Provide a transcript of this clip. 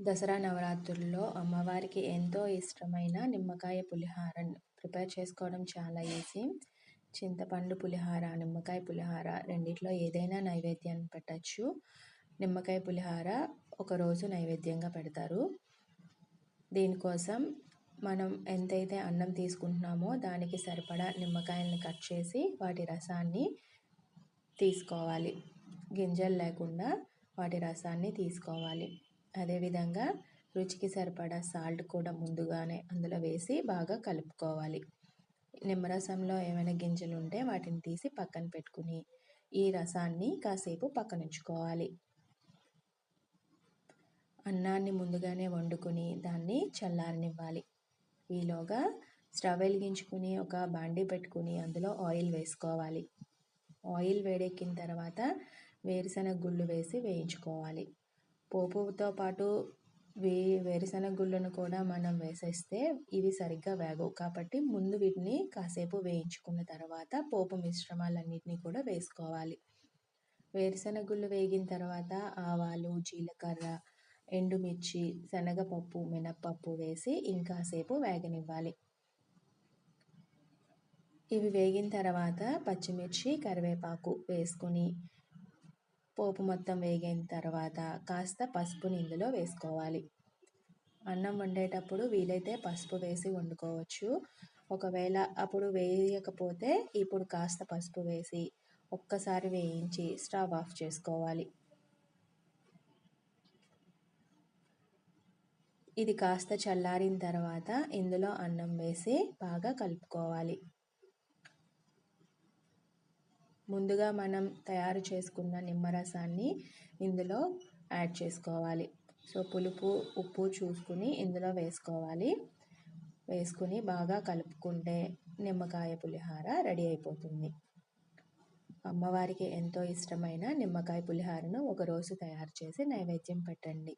దసరా నవరాత్రుల్లో అమ్మవారికి ఎంతో ఇష్టమైన నిమ్మకాయ పులిహార ప్రిపేర్ చేసుకోవడం చాలా ఈజీ. చింతపండు పులిహార నిమ్మకాయ పులిహార రెండిట్లో ఏదైనా నైవేద్యాన్ని పెట్టచ్చు. నిమ్మకాయ పులిహార ఒకరోజు నైవేద్యంగా పెడతారు. దీనికోసం మనం ఎంతైతే అన్నం తీసుకుంటున్నామో దానికి సరిపడా నిమ్మకాయల్ని కట్ చేసి వాటి రసాన్ని తీసుకోవాలి. గింజలు లేకుండా వాటి రసాన్ని తీసుకోవాలి. అదేవిధంగా రుచికి సరిపడా సాల్ట్ కూడా ముందుగానే అందులో వేసి బాగా కలుపుకోవాలి. నిమ్మరసంలో ఏమైనా గింజలు ఉంటే వాటిని తీసి పక్కన పెట్టుకుని ఈ రసాన్ని కాసేపు పక్కనుంచుకోవాలి. అన్నాన్ని ముందుగానే వండుకుని దాన్ని చల్లారనివ్వాలి. ఈలోగా స్టవ్ వెలిగించుకుని ఒక బాండీ పెట్టుకుని అందులో ఆయిల్ వేసుకోవాలి. ఆయిల్ వేడెక్కిన తర్వాత వేరుశనగ గుళ్ళు వేసి వేయించుకోవాలి. పోపుతో పాటు వే వేరుశనగ గుళ్ళను కూడా మనం వేసేస్తే ఇవి సరిగ్గా వేగవు. కాబట్టి ముందు వీటిని కాసేపు వేయించుకున్న తర్వాత పోపు మిశ్రమాలన్నింటినీ కూడా వేసుకోవాలి. వేరుశనగ గుళ్ళు వేగిన తర్వాత ఆవాలు జీలకర్ర ఎండుమిర్చి శనగపప్పు మినప్పప్పు వేసి ఇంకాసేపు వేగనివ్వాలి. ఇవి వేగిన తర్వాత పచ్చిమిర్చి కరివేపాకు వేసుకుని పోపు మొత్తం వేగిన తర్వాత కాస్త పసుపుని ఇందులో వేసుకోవాలి. అన్నం వండేటప్పుడు వీలైతే పసుపు వేసి వండుకోవచ్చు. ఒకవేళ అప్పుడు వేయకపోతే ఇప్పుడు కాస్త పసుపు వేసి ఒక్కసారి వేయించి స్టవ్ ఆఫ్ చేసుకోవాలి. ఇది కాస్త చల్లారిన తర్వాత ఇందులో అన్నం వేసి బాగా కలుపుకోవాలి. ముందుగా మనం తయారు చేసుకున్న నిమ్మరసాన్ని ఇందులో యాడ్ చేసుకోవాలి. సో పులుపు ఉప్పు చూసుకుని ఇందులో వేసుకోవాలి. వేసుకుని బాగా కలుపుకుంటే నిమ్మకాయ పులిహార రెడీ అయిపోతుంది. అమ్మవారికి ఎంతో ఇష్టమైన నిమ్మకాయ పులిహారను ఒకరోజు తయారు చేసి నైవేద్యం పెట్టండి.